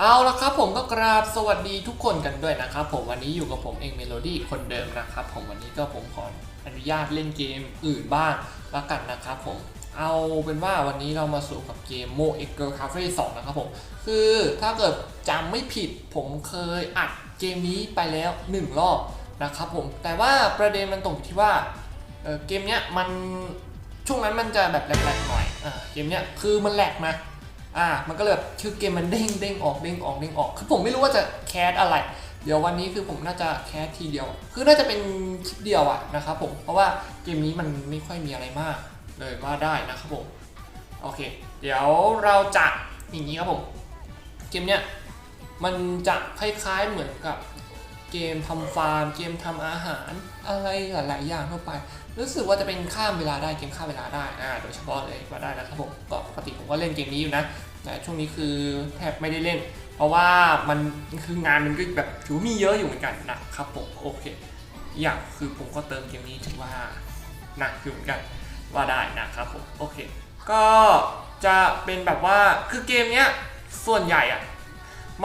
เอาละครับผมก็กราบสวัสดีทุกคนกันด้วยนะครับผมวันนี้อยู่กับผมเองเมโลดี้คนเดิมนะครับผมวันนี้ก็ผมขออนุญาตเล่นเกมอื่นบ้างละกันนะครับผมเอาเป็นว่าวันนี้เรามาสู่กับเกม Mo e g g e r Cafe 2นะครับผมคือถ้าเกิดจำไม่ผิดผมเคยอัดเกมนี้ไปแล้ว 1 รอบนะครับผมแต่ว่าประเด็นมันตรงที่ว่าเเกมเนี้ยมันช่วงนั้นมันจะแบบแหลกๆหน่อยอ่าเกมเนี้ยคือมันแหลกนะ อ่ามันก็เลยแบบคือเกมมันเด้งเด้งออกเด้งออกเด้งออก คือผมไม่รู้ว่าจะแคสอะไร เดี๋ยววันนี้คือผมน่าจะแคสทีเดียว คือน่าจะเป็นคลิปเดียวอะนะครับผม เพราะว่าเกมนี้มันไม่ค่อยมีอะไรมาก เลยว่าได้นะครับผม โอเค เดี๋ยวเราจะอย่างนี้ครับผม เกมเนี้ยมันจะคล้ายๆเหมือนกับ เกมทำฟาร์ม เกมทำอาหาร อะไรหลาย ๆ อย่างทั่วไป รู้สึกว่าจะเป็นข้ามเวลาได้เกมข้ามเวลาได้อ่าโดยเฉพาะเลยว่าได้นะครับผมก็ปกติผมก็เล่นเกมนี้อยู่นะแต่ช่วงนี้คือแทบไม่ได้เล่น เพราะว่ามันคืองานมันก็แบบถือว่ามีเยอะอยู่เหมือนกันนะครับผมโอเคอีกอย่างคือผมก็เติมเกมนี้ถือว่าหนักอยู่เหมือนกันว่าได้นะครับผมโอเค ก็จะเป็นแบบว่าคือเกมเนี้ยส่วนใหญ่อะ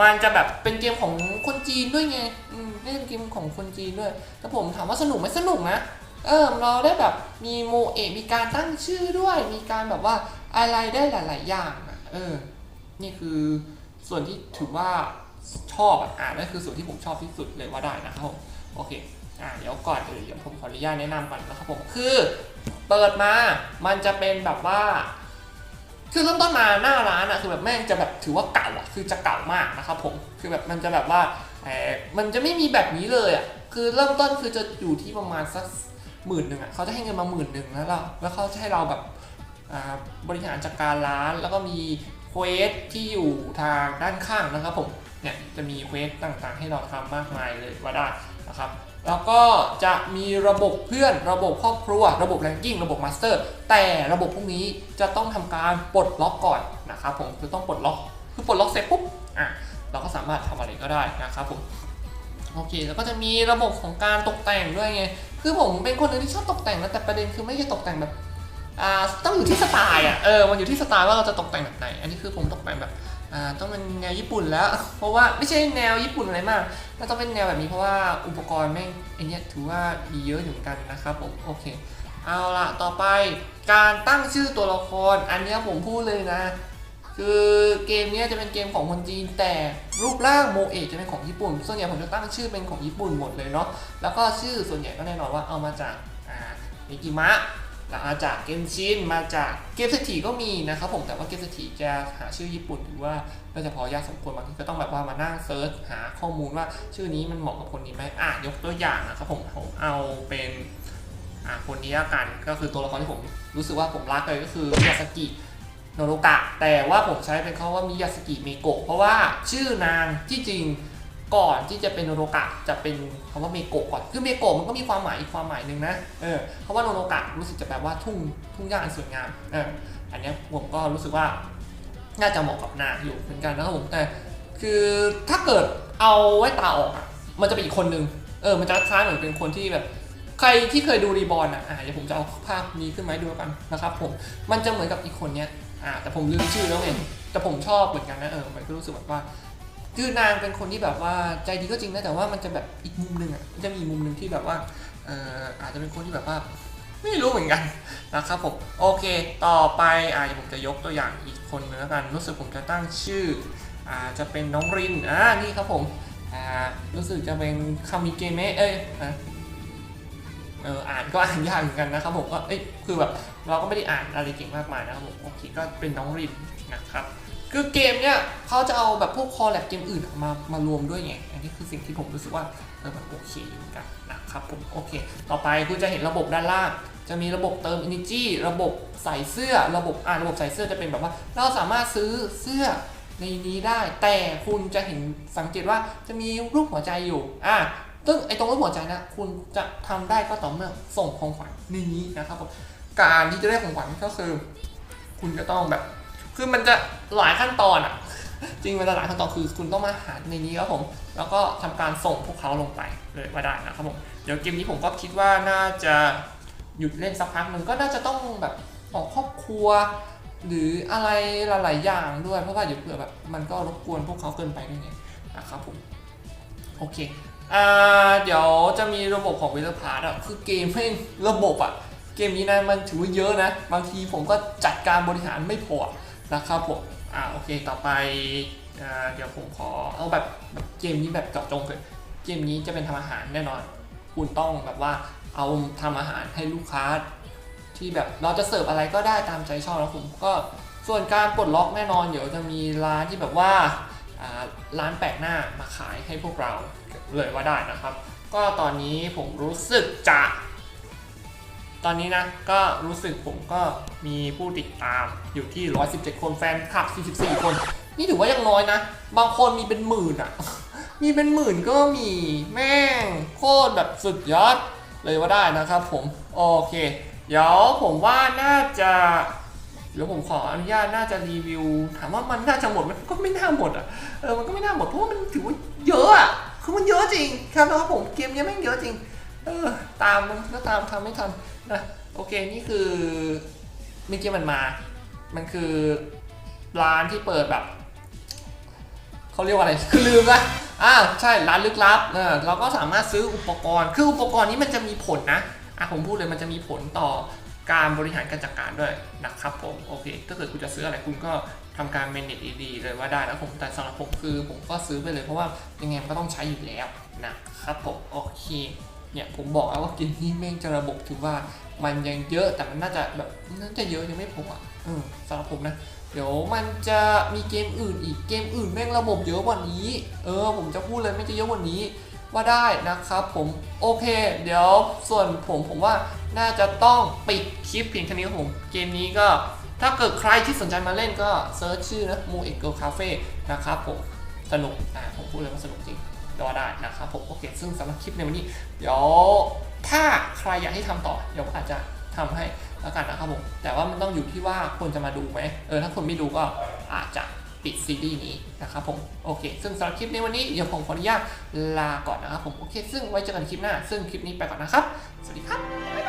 มันจะแบบเป็นเกมของคนจีนด้วยไงอืมเล่นเกมของคนจีนด้วยแต่ผมถามว่าสนุกไหมสนุกนะ เออเราได้แบบมีโมเอะมีการตั้งชื่อด้วย มีการแบบว่าอะไรได้หลาย ๆ อย่างอะเออ นี่คือส่วนที่ถือว่าชอบอะอ่านั่นคือส่วนที่ผมชอบที่สุดเลยว่าได้นะครับผมโอเคอ่าเดี๋ยวก่อนอื่นเดี๋ยวผมขออนุญาตแนะนำก่อนนะครับผมคือ เปิดมา มันจะเป็นแบบว่า คือเริ่มต้นมาหน้าร้านอะคือแบบแม่งจะแบบถือว่าเก่าอะคือจะเก่ามากนะครับผมคือแบบมันจะแบบว่าเออมันจะไม่มีแบบนี้เลยอะคือเริ่มต้นคือจะอยู่ที่ประมาณสักหมื่นหนึ่งอะเขาจะให้เงินมาหมื่นหนึ่งแล้วเราแล้วเขาจะให้เราแบบบริหารจัดการร้าน แล้วก็มีเควสที่อยู่ทางด้านข้างนะครับผมเนี่ยจะมีเควสต่างๆ ให้เราทำมากมายเลยว่าได้นะครับ แล้วก็จะมีระบบเพื่อนระบบครอบครัว ระบบแรงกิ้งระบบมาสเตอร์แต่ระบบพวกนี้จะต้องทำการปลดล็อกก่อนนะครับผมคือต้องปลดล็อกคือปลดล็อกเสร็จปุ๊บอะเราก็สามารถทำอะไรก็ได้นะครับผมโอเคแล้วก็จะมีระบบของการตกแต่งด้วยไงคือผมเป็นคนหนึงที่ชอบตกแต่งนะแต่ประเด็นคือไม่ใช่ตกแต่งแบบอ่าต้องอยู่ที่สไตล์อะเออมันอยู่ที่สไตล์ว่าเราจะตกแต่งแบบไหน อันนี้คือผมตกแต่งแบบ ต้องเป็นแนวญี่ปุ่นแล้ว เพราะว่าไม่ใช่แนวญี่ปุ่นอะไรมากก็ต้องเป็นแนวแบบนี้เพราะว่าอุปกรณ์แม่งไอเนี้ยถือว่าดีเยอะอยู่เหมือนกันนะครับผมโอเค เอาละต่อไปการตั้งชื่อตัวละครอันนี้ผมพูดเลยนะ คือเกมนี้จะเป็นเกมของคนจีนแต่รูปร่างโมเอะจะเป็นของญี่ปุ่น ส่วนใหญ่ผมจะตั้งชื่อเป็นของญี่ปุ่นหมดเลยเนาะแล้วก็ชื่อส่วนใหญ่ก็แน่นอนว่าเอามาจากอ่ามิกิมะ มาจากเกมชินมาจากเกมเศรษฐีก็มีนะครับผมแต่ว่าเกมเศรษฐีจะหาชื่อญี่ปุ่นหรือว่าก็จะพอยากสมควรบางทีก็ต้องแบบว่ามานั่งเซิร์ชหาข้อมูลว่าชื่อนี้มันเหมาะกับคนนี้ไหมอะยกตัวอย่างนะครับผมผมเอาเป็นอะคนนี้ละกันก็คือตัวละครที่ผมรู้สึกว่าผมรักเลยก็คือมิยาสกิโนโรกะ แต่ว่าผมใช้เป็นเขาว่ามิยาสกิเมโกะเพราะว่าชื่อนางที่จริง ก่อนที่จะเป็นโนโรกะจะเป็นคำว่าเมโกะก่อนคือเมโกะมันก็มีความหมายอีกความหมายหนึ่งนะเออเพราะว่าโนโรกะรู้สึกจะแปลว่าทุ่งทุ่งหญ้าอันสวยงามเอออันนี้ผมก็รู้สึกว่าน่าจะเหมาะกับนาอยู่เหมือนกันนะครับผมแต่คือถ้าเกิดเอาไว้ตาออกอะมันจะเป็นอีกคนนึงเออมันจะคล้ายเหมือนเป็นคนที่แบบใครที่เคยดูรีบอลอะอ่าเดี๋ยวผมจะเอาภาพนี้ขึ้นมาให้ดูกันนะครับผมมันจะเหมือนกับอีกคนเนี้ยอ่าแต่ผมลืมชื่อแล้วไงแต่ผมชอบเหมือนกันนะเออมันก็รู้สึกแบบว่า คือนางเป็นคนที่แบบว่าใจดีก็จริงนะแต่ว่ามันจะแบบอีกมุมหนึ่งอะจะมีมุมหนึ่งที่แบบว่าเอ่ออาจจะเป็นคนที่แบบว่า ไม่รู้เหมือนกันนะครับผมโอเค ต่อไปอ่าผมจะยกตัวอย่างอีกคนนึงแล้วกันรู้สึกผมจะตั้งชื่ออ่าจะเป็นน้องรินอ่านี่ครับผมอ่ารู้สึกจะเป็นคามิเกเมะเอ้ยอะเอออ่านก็อ่านยากเหมือนกันนะครับผมก็เอ้ยคือแบบเราก็ไม่ได้อ่านอะไรเก่งมากมายนะครับผมโอเคก็เป็นน้องรินนะครับ คือเกมเนี้ยเขาจะเอาแบบพวกคอแลบเกมอื่นมามารวมด้วยไง อันนี้คือสิ่งที่ผมรู้สึกว่าเออมันโอเคอยู่เหมือนกันนะครับผมโอเค ต่อไปคุณจะเห็นระบบด้านล่าง จะมีระบบเติม energy ระบบใส่เสื้อ ระบบอ่าระบบใส่เสื้อจะเป็นแบบว่า เราสามารถซื้อเสื้อในนี้ได้ แต่คุณจะเห็นสังเกตว่าจะมีรูปหัวใจอยู่อ่าซึ่งไอ้ตรงรูปหัวใจนะคุณจะทำได้ก็ต่อเมื่อส่งของขวัญในนี้นะครับผมการที่จะได้ของขวัญก็คือ คุณจะต้องแบบ คือมันจะหลายขั้นตอนอะ จริงมันจะหลายขั้นตอนคือคุณต้องมาหาในนี้ครับผม แล้วก็ทำการส่งพวกเขาลงไปเลยว่าได้นะครับผม เดี๋ยวเกมนี้ผมก็คิดว่าน่าจะหยุดเล่นสักพักหนึ่งก็น่าจะต้องแบบออกครอบครัว หรืออะไรหลาย ๆ อย่างด้วย เพราะว่าเดี๋ยวเผื่อแบบมันก็รบกวนพวกเขาเกินไปด้วยไงนะครับผมโอเคเดี๋ยวจะมีระบบของเวลพาร์ดอะคือเกมแม่งระบบอะ เกมนี้นะมันถือว่าเยอะนะ บางทีผมก็จัดการบริหารไม่พอ นะครับผมอ่าโอเคต่อไปอ่าเดี๋ยวผมขอเอาแบบแบบเกมนี้แบบเจาะจงเลยเกมนี้จะเป็นทำอาหารแน่นอน คุณต้องแบบว่าเอาทำอาหารให้ลูกค้า ที่แบบเราจะเสิร์ฟอะไรก็ได้ตามใจชอบแล้วผมก็ส่วนการปลดล็อกแน่นอนเดี๋ยวจะมีร้านที่แบบว่าอ่าร้านแปลกหน้ามาขายให้พวกเราเลยว่าได้นะครับ ก็ตอนนี้ผมรู้สึกจะ ตอนนี้นะก็รู้สึกผมก็มีผู้ติดตามอยู่ที่ 117 คนแฟนคลับ 44 คน นี่ถือว่ายังน้อยนะ บางคนมีเป็นหมื่นอะมีเป็นหมื่นก็มีแม่งโคตรแบบสุดยอดเลยว่าได้นะครับผม โอเค เดี๋ยวผมว่าน่าจะเดี๋ยวผมขออนุญาตน่าจะรีวิว ถามว่ามันน่าจะหมดมันก็ไม่น่าหมดอะเออมันก็ไม่น่าหมดเพราะว่ามันถือว่าเยอะอะคือมันเยอะจริง ครับนะครับผมเกมเนี้แม่งเยอะจริง เออตามก็ตามทำไม่ทัน นะโอเคนี่คือเมื่อกี้มันมา มันคือร้านที่เปิดแบบเขาเรียกว่าอะไรคือลืมละอ่าใช่ร้านลึกลับเออเราก็สามารถซื้ออุปกรณ์ คืออุปกรณ์นี้มันจะมีผลนะอะผมพูดเลยมันจะมีผลต่อการบริหารการจัดการด้วยนะครับผมโอเคถ้าเกิดคุณจะซื้ออะไรคุณก็ทำการ manage ดีๆเลยว่าได้นะผมแต่สำหรับผมคือผมก็ซื้อไปเลยเพราะว่ายังไงมันก็ต้องใช้อยู่แล้วนะครับผมโอเค เนี่ยผมบอกแล้วว่าเกมนี้แม่งจะระบบถือว่ามันยังเยอะแต่มันน่าจะแบบน่าจะเยอะยังไม่พออะเออสำหรับผมนะ เดี๋ยวมันจะมีเกมอื่นอีกเกมอื่นแม่งระบบเยอะกว่านี้ เออ ผมจะพูดเลยไม่จะเยอะกว่านี้ว่าได้นะครับผมโอเค เดี๋ยวส่วนผมผมว่าน่าจะต้องปิดคลิปเพียงแค่นี้ครับผม เกมนี้ก็ถ้าเกิดใครที่สนใจมาเล่นก็เซิร์ชชื่อนะ Mo e g o Cafe นะครับผม สนุกอ่าผมพูดเลยว่าสนุกจริง ก็ได้นะครับผมโอเค ซึ่งสำหรับคลิปในวันนี้ เดี๋ยวถ้าใครอยากให้ทำต่อ เดี๋ยวผมอาจจะทำให้แล้วกันนะครับผมแต่ว่ามันต้องอยู่ที่ว่าคนจะมาดูไหมเออถ้าคนไม่ดูก็อาจจะปิดซีรีส์นี้นะครับผมโอเค ซึ่งสำหรับคลิปในวันนี้เดี๋ยวผมขออนุญาตลาก่อนนะครับผมโอเค ซึ่งไว้เจอกันคลิปหน้า ซึ่งคลิปนี้ไปก่อนนะครับ สวัสดีครับ